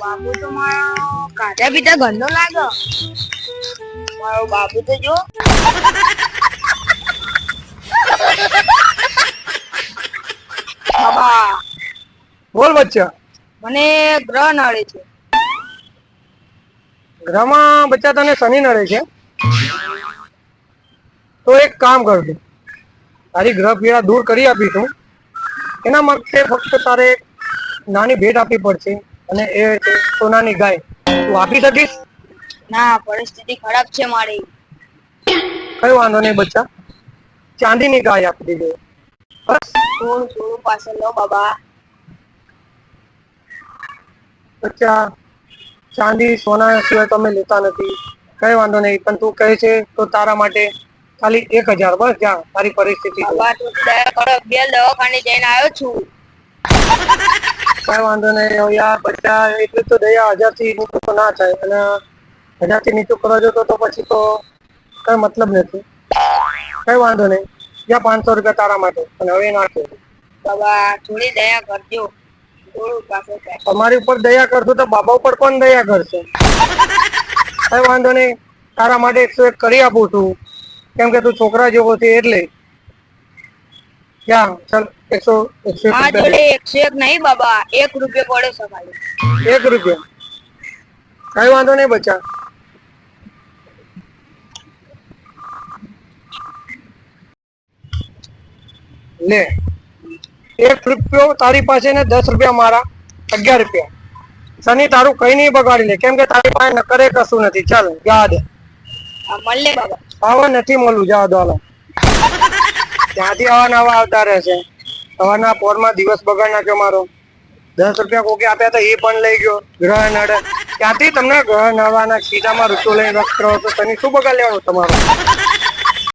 બાબુ તો મારો કાઢ્યા પીતા ગંદો લાગે મારો બાબુ તો જો. બાબા બોલ બચ્ચા. મને ગ્રહ નડે છે. ગ્રહમાં બચ્ચા તને શનિ નડે છે. તો એક કામ કરજો તારી ગ્રહ પીડા દૂર કરી આપીશું એના માટે ફક્ત તારે નાની ભેટ આપવી પડશે અને એ સોનાની ગાય તું આપી શકીશ? ના પરિસ્થિતિ ખરાબ છે મારી. કઈ વાંધો નહીં બચ્ચા. ચાંદીની ગાય આપી દેજો. બસ. થોડું થોડું પાસે લો બાબા. બચ્ચા ચાંદી સોના સિવાય તમે લેતા નથી. કઈ વાંધો નહીં પણ તું કહે છે તો તારા માટે ખાલી એક હજાર બસ જા તારી પરિસ્થિતિ બે દવાખાને જઈને આવ્યો છું. કઈ વાંધો નહીં યાર બધા એટલે તો દયા હજારથી નીચું તો ના થાય. અને હજારથી નીચું કરો છો તો પછી તો કઈ મતલબ નથી. કઈ વાંધો નહીં. જ્યાં પાંચસો રૂપિયા તારા માટે. અને હવે નાખે બાબા થોડી દયા કરજો. તમારી ઉપર દયા કરશો તો બાબા ઉપર કોણ દયા કરશે? કઈ વાંધો નહીં. તારા માટે એકસો એક કરી આપું છું. કેમ કે તું છોકરા જેવો છે એટલે. ક્યાં? ચાલ એકસો એકસો એક રૂપિયા જોડે એકસો એક નહીં બાબા એક રૂપિયો પડે છે એક રૂપિયા. કઈ વાંધો નહીં બચ્ચા. લે એક રૂપિયો તારી પાસે ને દસ રૂપિયા મારા અગિયાર રૂપિયા. શનિ તારું કઈ નહીં બગાડી લે. કેમ કે તારી પાસે નકરે કશું નથી. ચાલ યાદ. મળે બાબા. આવા નથી મળું જવા દો ત્યાંથી આવા નવા આવતા રહેશે સવારના પોરમાં દિવસ બગાડ નાખ્યો મારો. દસ રૂપિયા કોકે આપ્યા તો એ પણ લઈ ગયો. ગ્રહ નડે. ત્યાંથી તમને ગ્રહ નવાના સીધામાં રૂપિયો લઈને રખ કરો તો તને શું બગાડ લેવાનું તમારો?